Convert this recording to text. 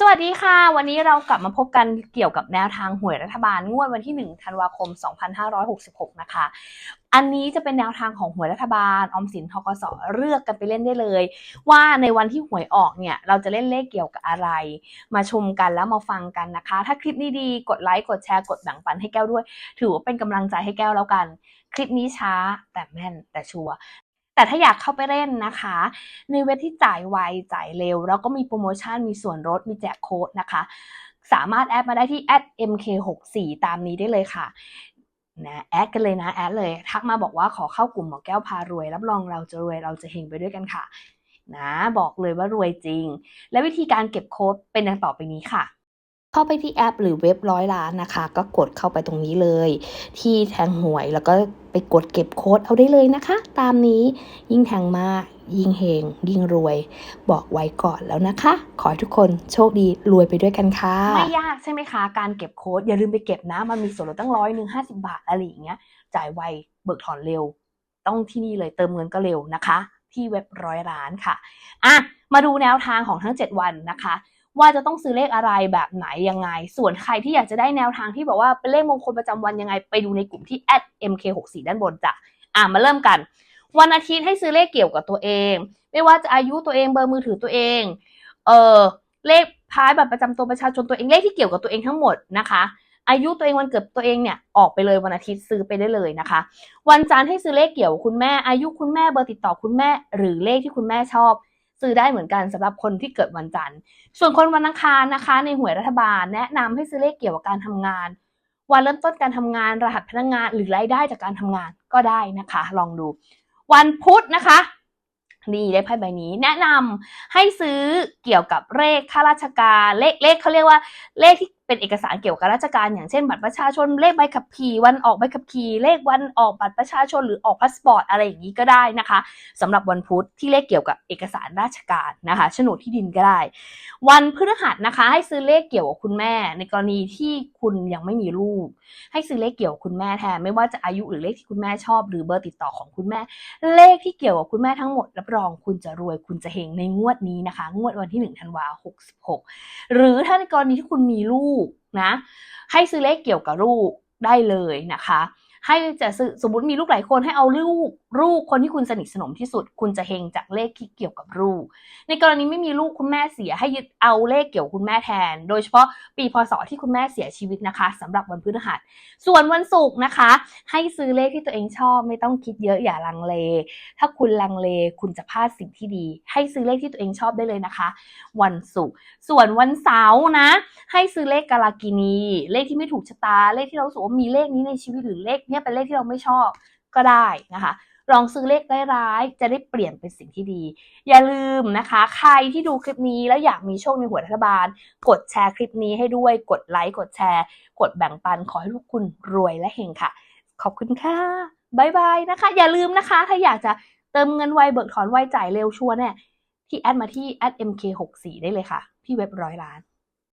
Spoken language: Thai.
สวัสดีค่ะ วันนี้เรากลับมาพบกันเกี่ยวกับแนวทางหวยรัฐบาลงวดวันที่ 1 ธันวาคม 2566 นะคะ อันนี้จะเป็นแนวทางของหวยรัฐบาลออมสินทกสเลือกกันไปเล่นได้เลย ว่าในวันที่หวยออกเนี่ย เราจะเล่นเลขเกี่ยวกับอะไร มาชมกันแล้วมาฟังกันนะคะ ถ้าคลิปนี้ดีกดไลค์กดแชร์กดแบ่งปันให้แก้วด้วย ถือว่าเป็นกำลังใจให้แก้วแล้วกัน คลิปนี้ช้าแต่แม่นแต่ชัวร์ แต่ถ้าอยากเข้าไปเล่นนะคะ ในเว็บที่จ่ายไวจ่ายเร็ว แล้วก็มีโปรโมชั่นมีส่วนลดมีแจกโค้ดนะคะ สามารถแอดมาได้ที่ @mk64 ตามนี้ได้เลยค่ะนะแอดกันเลยนะแอดเลยทักมาบอกว่าขอเข้ากลุ่มหมอแก้วพารวย รับรองเราจะรวยเราจะเฮงไปด้วยกันค่ะ นะ บอกเลยว่ารวยจริง และวิธีการเก็บโค้ดเป็นดังต่อไปนี้ค่ะ เข้าไปที่แอป หรือเว็บร้อยล้านนะคะ ก็กดเข้าไปตรงนี้เลย ที่แทงหวยแล้วก็ไปกดเก็บโค้ดเอาได้เลยนะคะ ตามนี้ยิ่งแทงมากยิ่งเฮงยิ่งรวย บอกไว้ก่อนแล้วนะคะ ขอให้ทุกคนโชคดีรวยไปด้วยกันค่ะ ไม่ยากใช่ไหมคะ การเก็บโค้ดอย่าลืมไปเก็บนะ มันมีส่วนลดตั้งร้อยหนึ่งห้าสิบาทอะไรอย่างเงี้ย จ่ายไวเบิกถอนเร็ว ต้องที่นี่เลยเติมเงินก็เร็วนะคะ ที่เว็บร้อยล้านค่ะอะมาดูแนวทางของทั้ง 7 วันนะคะ ว่าจะต้องซื้อเลขอะไรแบบไหนยังไง ส่วนใครที่อยากจะได้แนวทางที่บอกว่าเป็นเลขมงคลประจำวันยังไง ไปดูในกลุ่มที่ @mk64 ด้านบนจ้ะอะมาเริ่มกัน วันอาทิตย์ให้ซื้อเลขเกี่ยวกับตัวเอง ไม่ว่าจะอายุตัวเองเบอร์มือถือตัวเองเออเลขท้ายบัตรประจำตัวประชาชนตัวเองเลขที่เกี่ยวกับตัวเองทั้งหมดนะคะอายุตัวเองวันเกิดตัวเองเนี่ยออกไปเลยวันอาทิตย์ซื้อไปได้เลยนะคะ วันจันทร์ให้ซื้อเลขเกี่ยวคุณแม่อายุคุณแม่เบอร์ติดต่อคุณแม่ หรือเลขที่คุณแม่ชอบ ซื้อได้เหมือนกันสำหรับคนที่เกิดวันจันทร์ ส่วนคนวันอังคารนะคะ ในหวยรัฐบาล แนะนำให้ซื้อเลขเกี่ยวกับการทำงาน วันเริ่มต้นการทำงานรหัสพนักงานหรือรายได้จากการทำงานก็ได้นะคะ ลองดู วันพุธนะคะนี่ได้ไพ่ใบนี้แนะนำให้ซื้อเกี่ยวกับเลขข้าราชการเลขเลขเขาเรียกว่าเลขที่ เป็นเอกสารเกี่ยวกับราชการ อย่างเช่นบัตรประชาชนเลขใบขับขี่วันออกใบขับขี่เลขวันออกบัตรประชาชนหรือออกพาสปอร์ตอะไรอย่างนี้ก็ได้นะคะสำหรับวันพุธที่เลขเกี่ยวกับเอกสารราชการนะคะโฉนดที่ดินก็ได้ วันพฤหัสนะคะ ให้ซื้อเลขเกี่ยวกับคุณแม่ ในกรณีที่คุณยังไม่มีลูก ให้ซื้อเลขเกี่ยวกับคุณแม่แทนไม่ว่าจะอายุหรือเลขที่คุณแม่ชอบ หรือเบอร์ติดต่อของคุณแม่ เลขที่เกี่ยวกับคุณแม่ทั้งหมดรับรองคุณจะรวยคุณจะเฮงในงวดนี้นะคะ งวดวันที่1ธันวาคม66หรือถ้าในกรณีที่คุณมีลูกนะให้ซื้อเลขเกี่ยวกับลูกได้เลยนะคะ ให้จะซื้อสมมติมีลูกหลายคนให้เอาลูกลูกคนที่คุณสนิทสนมที่สุด คุณจะเฮงจากเลขที่เกี่ยวกับลูก ในกรณีไม่มีลูกคุณแม่เสียให้ยึดเอาเลขเกี่ยวคุณแม่แทน โดยเฉพาะปีพศที่คุณแม่เสียชีวิตนะคะสำหรับวันพฤหัส ส่วนวันศุกร์นะคะ ให้ซื้อเลขที่ตัวเองชอบ ไม่ต้องคิดเยอะอย่าลังเล ถ้าคุณลังเลคุณจะพลาดสิ่งที่ดี ให้ซื้อเลขที่ตัวเองชอบได้เลยนะคะ วันศุกร์ส่วนวันเสาร์นะ ให้ซื้อเลขกาลากินี เลขที่ไม่ถูกชะตาเลขที่เราสูว่ามีเลขนี้ในชีวิตหรือเลขเนี้ยเป็นเลขที่เราไม่ชอบก็ได้นะคะ ลองซื้อเลขร้ายๆจะได้เปลี่ยนเป็นสิ่งที่ดี อย่าลืมนะคะ ใครที่ดูคลิปนี้แล้วอยากมีโชคในหัวรัฐบาล กดแชร์คลิปนี้ให้ด้วยกดไลค์กดแชร์ กดแบ่งปันขอให้ทุกคุณรวยและเฮงค่ะ ขอบคุณค่ะบายบายนะคะ อย่าลืมนะคะ ถ้าอยากจะเติมเงินไวเบิกถอนไวจ่ายเร็วชัวร์เนี่ยที่แอดมาที่ @mk64 ได้เลยค่ะ พี่เว็บร้อยล้าน